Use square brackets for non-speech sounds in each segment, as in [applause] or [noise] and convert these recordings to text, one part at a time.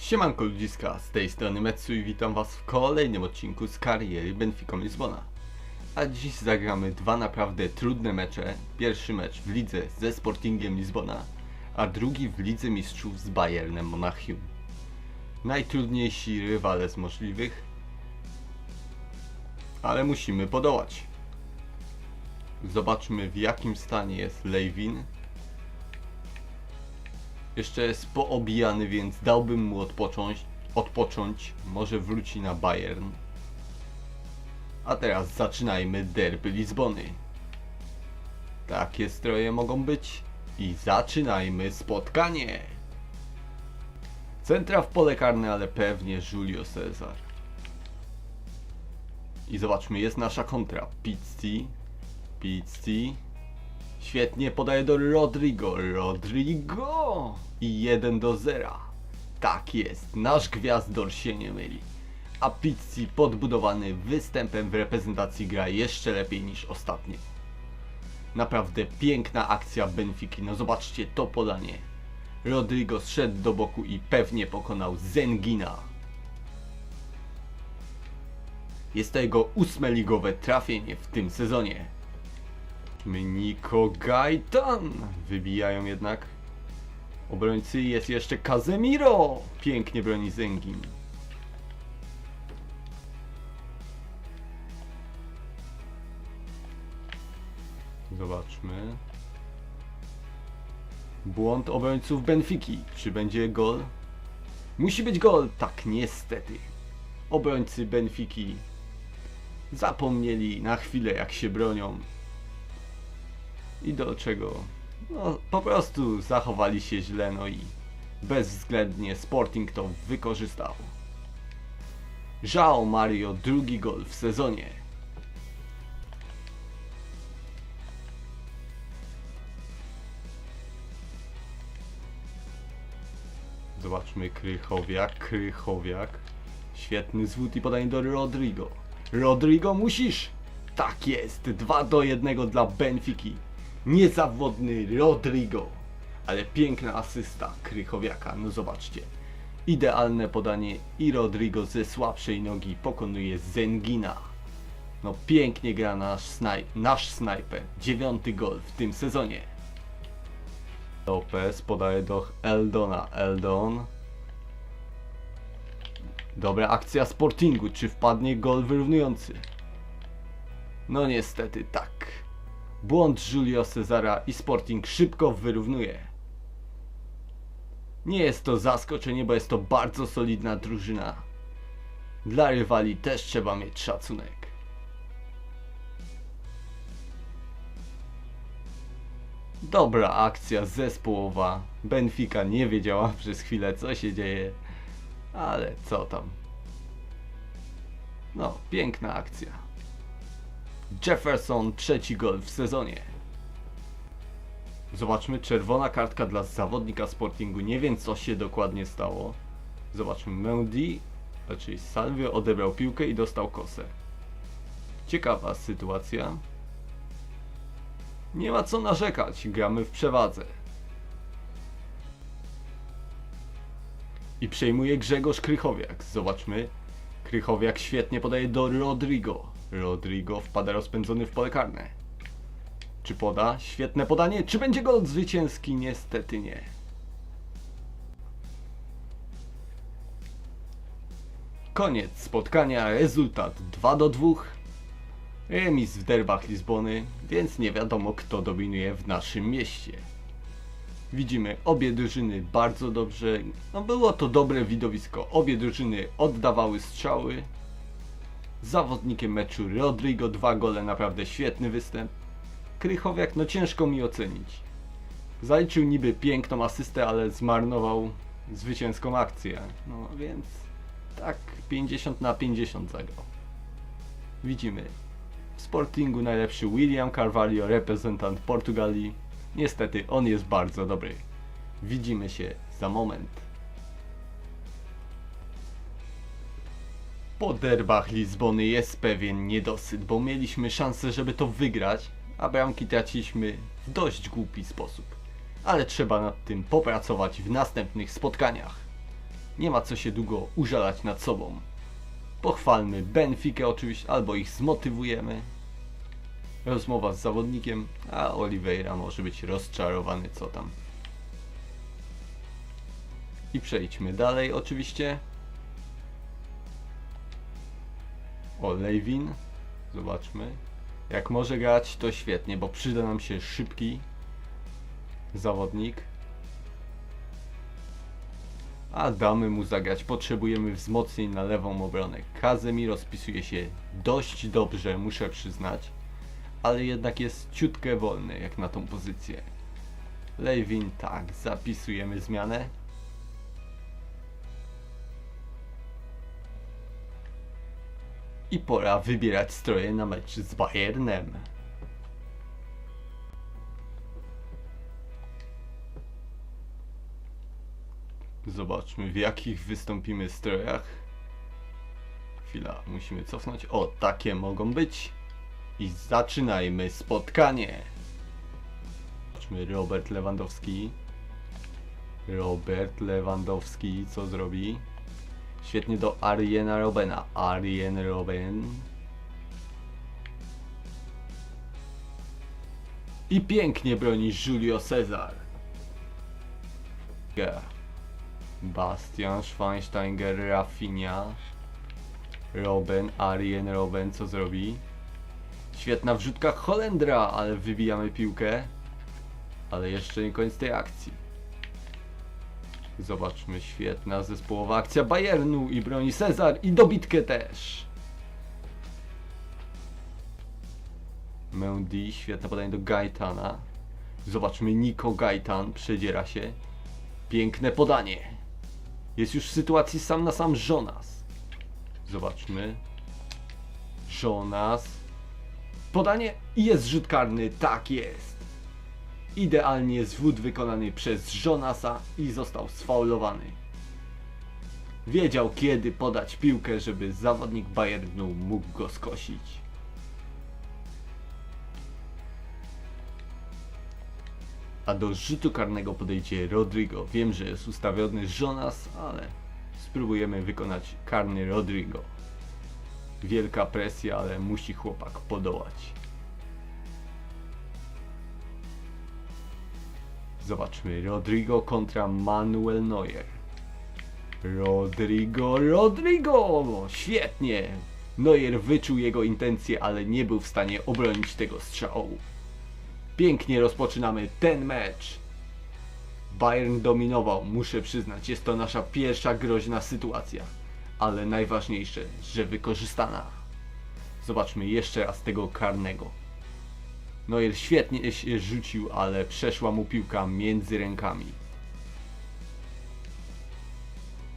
Siemanko ludziska, z tej strony Metsu i witam was w kolejnym odcinku z kariery Benfica Lizbona. A dziś zagramy dwa naprawdę trudne mecze. Pierwszy mecz w lidze ze Sportingiem Lizbona, a drugi w lidze mistrzów z Bayernem Monachium. Najtrudniejsi rywale z możliwych, ale musimy podołać. Zobaczmy w jakim stanie jest Lewin, jeszcze jest poobijany, więc dałbym mu odpocząć, odpocząć. Może wróci na Bayern. A teraz zaczynajmy derby Lizbony. Takie stroje mogą być. I zaczynajmy spotkanie. Centra w pole karne, ale pewnie Julio Cezar. I zobaczmy, jest nasza kontra. Pizzi. Pizzi. Świetnie podaje do Rodrigo. Rodrigo! I 1 do 0. Tak jest, nasz gwiazdor się nie myli. A Pizzi podbudowany występem w reprezentacji gra jeszcze lepiej niż ostatnio. Naprawdę piękna akcja Benfiki. No zobaczcie to podanie. Rodrigo zszedł do boku i pewnie pokonał Zengina. Jest to jego ósme ligowe trafienie w tym sezonie. Niko Gajtan wybijają jednak. Obrońcy jest jeszcze Casemiro. Pięknie broni Zengin. Zobaczmy. Błąd obrońców Benfiki. Czy będzie gol? Musi być gol. Tak, niestety. Obrońcy Benfiki zapomnieli na chwilę jak się bronią i do czego no po prostu zachowali się źle no i bezwzględnie Sporting to wykorzystał. João Mario drugi gol w sezonie. Zobaczmy Krychowiak, Krychowiak. Świetny zwód i podanie do Rodrigo. Rodrigo musisz! Tak jest, 2 do 1 dla Benfiki niezawodny Rodrigo. Ale piękna asysta Krychowiaka, no zobaczcie. Idealne podanie i Rodrigo ze słabszej nogi pokonuje Zengina. No pięknie gra nasz, snaj nasz snajper. Dziewiąty gol w tym sezonie. Lopez podaje do Eldona. Eldon. Dobra akcja Sportingu. Czy wpadnie gol wyrównujący? No niestety tak. Błąd Julio Cezara i Sporting szybko wyrównuje. Nie jest to zaskoczenie, bo jest to bardzo solidna drużyna. Dla rywali też trzeba mieć szacunek. Dobra akcja zespołowa. Benfica nie wiedziała [laughs] przez chwilę co się dzieje, ale co tam. No, piękna akcja. Jefferson trzeci gol w sezonie. Zobaczmy, czerwona kartka dla zawodnika Sportingu. Nie wiem co się dokładnie stało. Zobaczmy, Mendy, raczej Salvio odebrał piłkę i dostał kosę. Ciekawa sytuacja. Nie ma co narzekać, gramy w przewadze. I przejmuje Grzegorz Krychowiak. Zobaczmy. Krychowiak świetnie podaje do Rodrigo. Rodrigo wpada rozpędzony w pole karne. Czy poda? Świetne podanie. Czy będzie gol zwycięski? Niestety nie. Koniec spotkania. Rezultat 2 do 2. Remis w derbach Lizbony, więc nie wiadomo kto dominuje w naszym mieście. Widzimy obie drużyny bardzo dobrze. No było to dobre widowisko. Obie drużyny oddawały strzały. Zawodnikiem meczu Rodrigo, dwa gole, naprawdę świetny występ. Krychowiak, no ciężko mi ocenić. Zaliczył niby piękną asystę, ale zmarnował zwycięską akcję. No więc tak 50 na 50 zagrał. Widzimy. W Sportingu najlepszy William Carvalho, reprezentant Portugalii. Niestety on jest bardzo dobry. Widzimy się za moment. Po derbach Lizbony jest pewien niedosyt, bo mieliśmy szansę, żeby to wygrać, a bramki traciliśmy w dość głupi sposób. Ale trzeba nad tym popracować w następnych spotkaniach. Nie ma co się długo użalać nad sobą. Pochwalmy Benfikę oczywiście, albo ich zmotywujemy. Rozmowa z zawodnikiem, a Oliveira może być rozczarowany co tam. I przejdźmy dalej oczywiście. O, Lewin. Zobaczmy. Jak może grać, to świetnie, bo przyda nam się szybki zawodnik. A damy mu zagrać. Potrzebujemy wzmocnień na lewą obronę. Kazemiro spisuje się dość dobrze, muszę przyznać. Ale jednak jest ciutkę wolny jak na tą pozycję. Lewin, tak, zapisujemy zmianę. I pora wybierać stroje na mecz z Bayernem. Zobaczmy w jakich wystąpimy strojach. Chwila, musimy cofnąć. O, takie mogą być. I zaczynajmy spotkanie. Zobaczmy Robert Lewandowski. Robert Lewandowski, co zrobi? Świetnie do Ariena Robena. Arien Robben. I pięknie broni Julio Cezar. Bastian Schweinsteiger, Rafinha. Robben, Arjen Robben, co zrobi? Świetna wrzutka Holendra, ale wybijamy piłkę. Ale jeszcze nie koniec tej akcji. Zobaczmy, świetna zespołowa akcja Bayernu i broni Cezar i dobitkę też. Mendy, świetne podanie do Gaetana. Zobaczmy, Nico Gaetan przedziera się. Piękne podanie. Jest już w sytuacji sam na sam Jonas. Zobaczmy. Jonas. Podanie i jest rzut karny. Tak jest. Idealnie zwód wykonany przez Jonasa i został sfaulowany. Wiedział kiedy podać piłkę, żeby zawodnik Bayernu mógł go skosić. A do rzutu karnego podejdzie Rodrigo. Wiem, że jest ustawiony Jonas, ale spróbujemy wykonać karny Rodrigo. Wielka presja, ale musi chłopak podołać. Zobaczmy, Rodrigo kontra Manuel Neuer. Rodrigo, Rodrigo! Świetnie! Neuer wyczuł jego intencje, ale nie był w stanie obronić tego strzału. Pięknie rozpoczynamy ten mecz. Bayern dominował, muszę przyznać, jest to nasza pierwsza groźna sytuacja. Ale najważniejsze, że wykorzystana. Zobaczmy jeszcze raz tego karnego. Neuer świetnie się rzucił, ale przeszła mu piłka między rękami.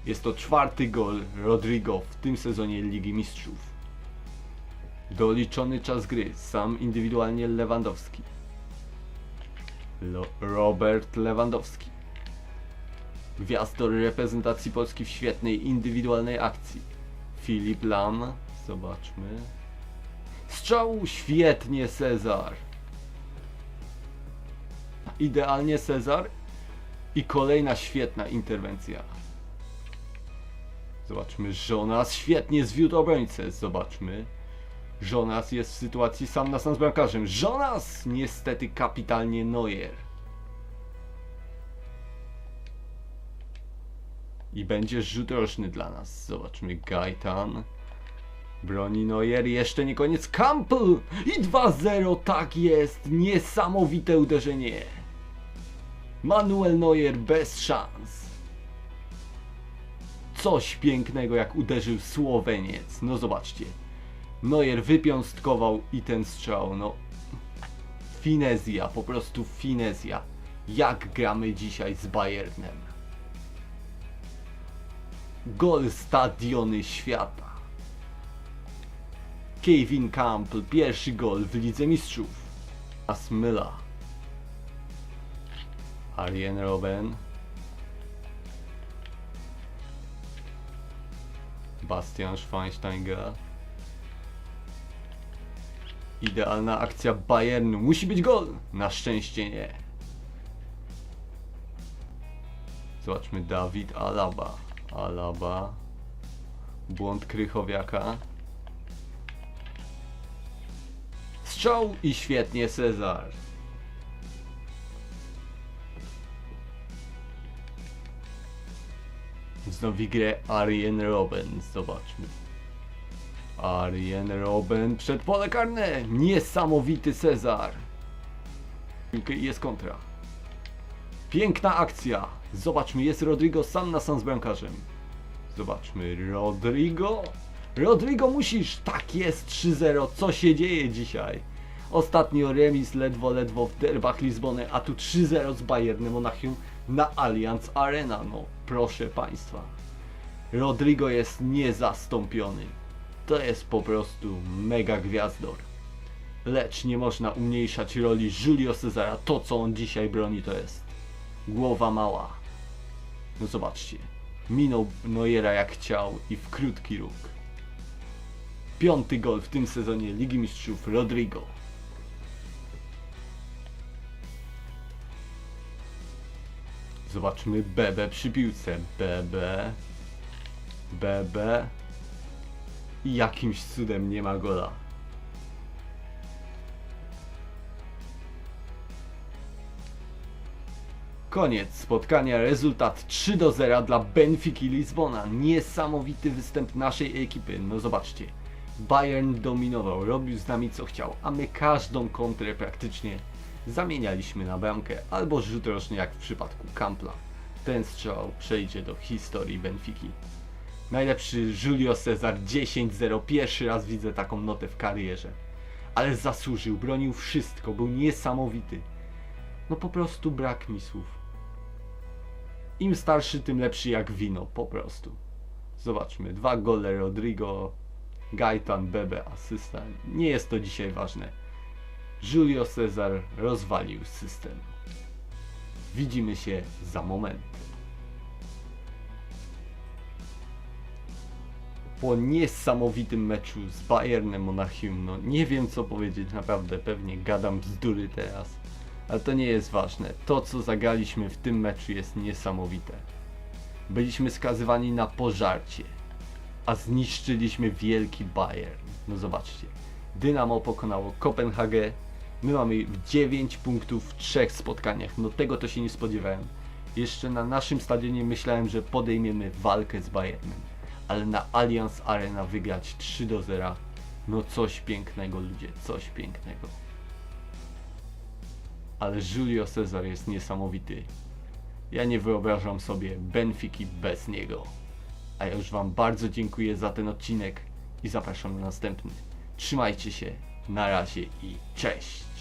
Jest to czwarty gol Rodrigo w tym sezonie Ligi Mistrzów. Doliczony czas gry, sam indywidualnie Lewandowski. Lo Robert Lewandowski. Gwiazdor reprezentacji Polski w świetnej indywidualnej akcji. Filip Lam. Zobaczmy. Strzał świetnie Cezar. Idealnie Cezar. I kolejna świetna interwencja. Zobaczmy, Jonas świetnie zwiódł obrońcę. Zobaczmy. Jonas jest w sytuacji sam na sam z bramkarzem. Jonas! Niestety kapitalnie Neuer. I będzie rzut roczny dla nas. Zobaczmy, Gaetan. Broni Neuer, jeszcze nie koniec. Campbell! I 2-0, tak jest! Niesamowite uderzenie. Manuel Neuer bez szans. Coś pięknego jak uderzył Słoweniec. No zobaczcie. Neuer wypiąstkował i ten strzał, no finezja, po prostu finezja. Jak gramy dzisiaj z Bayernem? Gol stadiony świata. Kevin Campbell, pierwszy gol w Lidze Mistrzów. Asmyla. Arjen Robben. Bastian Schweinsteiger. Idealna akcja Bayernu. Musi być gol! Na szczęście nie. Zobaczmy Dawid Alaba. Alaba. Błąd Krychowiaka. Strzał i świetnie Cezar. Wznowi grę Arjen Robben. Zobaczmy. Arjen Robben przed pole karne. Niesamowity Cezar. Jest kontra. Piękna akcja. Zobaczmy, jest Rodrigo sam na sam z bramkarzem. Zobaczmy, Rodrigo. Rodrigo musisz. Tak jest 3-0. Co się dzieje dzisiaj? Ostatnio remis ledwo, ledwo w derbach Lizbony, a tu 3-0 z Bayernem Monachium na Allianz Arena. No, proszę Państwa. Rodrigo jest niezastąpiony. To jest po prostu mega gwiazdor. Lecz nie można umniejszać roli Julio Cezara. To, co on dzisiaj broni, to jest głowa mała. No zobaczcie. Minął Neuera jak chciał i w krótki róg. Piąty gol w tym sezonie Ligi Mistrzów Rodrigo. Zobaczmy Bebe przy piłce. Bebe. Bebe. I jakimś cudem nie ma gola. Koniec spotkania, rezultat 3 do 0 dla Benfiki Lizbona. Niesamowity występ naszej ekipy. No zobaczcie, Bayern dominował, robił z nami co chciał, a my każdą kontrę praktycznie zamienialiśmy na bramkę albo rzut roczny jak w przypadku Kampla. Ten strzał przejdzie do historii Benfiki. Najlepszy Julio Cezar 10-0. Pierwszy raz widzę taką notę w karierze. Ale zasłużył, bronił wszystko, był niesamowity. No po prostu brak mi słów. Im starszy, tym lepszy jak wino, po prostu. Zobaczmy, dwa gole Rodrigo, Gaitan, Bebe, asysta. Nie jest to dzisiaj ważne. Julio Cezar rozwalił system. Widzimy się za moment. Po niesamowitym meczu z Bayernem Monachium, no nie wiem co powiedzieć, naprawdę pewnie gadam bzdury teraz. Ale to nie jest ważne. To, co zagraliśmy w tym meczu, jest niesamowite. Byliśmy skazywani na pożarcie, a zniszczyliśmy wielki Bayern. No zobaczcie. Dynamo pokonało Kopenhagę. My mamy 9 punktów w trzech spotkaniach. No tego to się nie spodziewałem. Jeszcze na naszym stadionie myślałem, że podejmiemy walkę z Bayernem. Ale na Allianz Arena wygrać 3 do 0. No coś pięknego ludzie, coś pięknego ale Julio Cezar jest niesamowity. Ja nie wyobrażam sobie Benfiki bez niego. A ja już Wam bardzo dziękuję za ten odcinek i zapraszam na następny. Trzymajcie się, na razie i cześć!